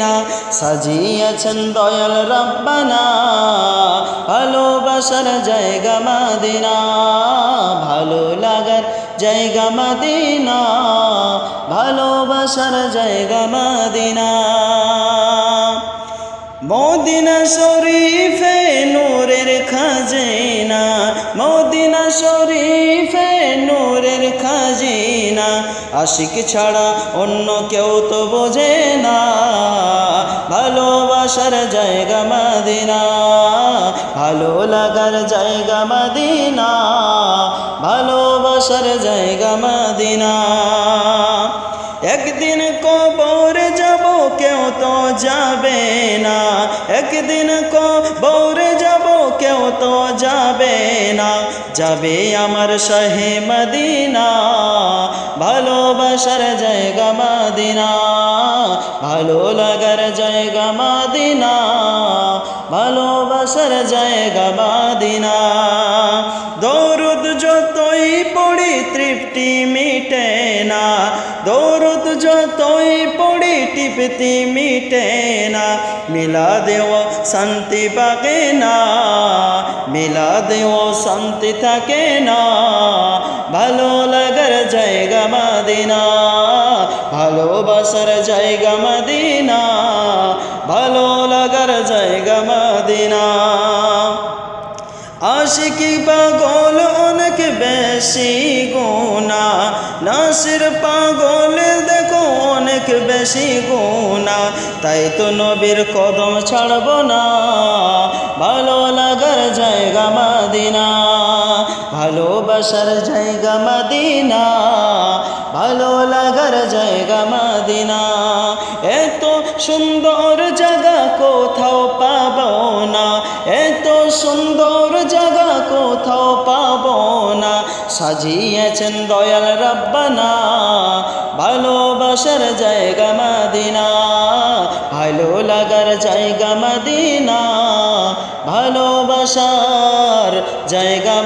না সাজিয়েছেন দয়াল রব্বানা, ভালোবাসার জায়গা মাদিনা, ভালো লাগার জায়গা মাদিনা, ভালোবাসার জায়গা মাদিনা। মদিনা শরীফে নূরের খাজিনা মদিনা শরীফে নূরের খাজিনা। আশিক ছাড়া অন্য কেউ তো বোঝে না। ভালোবাসার জায়গা মাদিনা, ভালো লাগার জায়গা মাদিনা, ভালোবাসার জায়গা মাদিনা। একদিন কবর যাব, কেউ তো যাবে না। একদিন কবর তো যাবে না, যাবে আমার শাহে মদিনা। ভালোবাসার জায়গা মাদিনা, ভালো লাগার জায়গা মাদিনা, ভালোবাসার জায়গা মাদিনা। মিটে না দৌরুদ যতই পড়ি টিপতি মিটে না মিলা দেও শান্তি পাকে না মিলা দেও শান্তি থাকে না ভালো লাগার জায়গা মাদিনা ভালোবাসার জায়গা মাদিনা ভালো লাগার জায়গা মাদিনা আশিকি পাগল অনেক বেশি গোনা নাসির পাগল, দেখো অনেক বেশি গোনা তাই তো নবীর কদম ছাড়ব না। ভালো লাগার জায়গা মাদিনা। ভালোবাসার জায়গা মাদিনা। ভালো লাগার জায়গা মাদিনা। এত সুন্দর জায়গা কোথাও পাবো না। এত সুন্দর জায়গা কোথাও পাবো সাজিয়েছেন দয়াল রব্বানা। ভালোবাসার জায়গা মাদিনা। ভালো লাগার জায়গা মাদিনা। ভালোবাসার জায়গা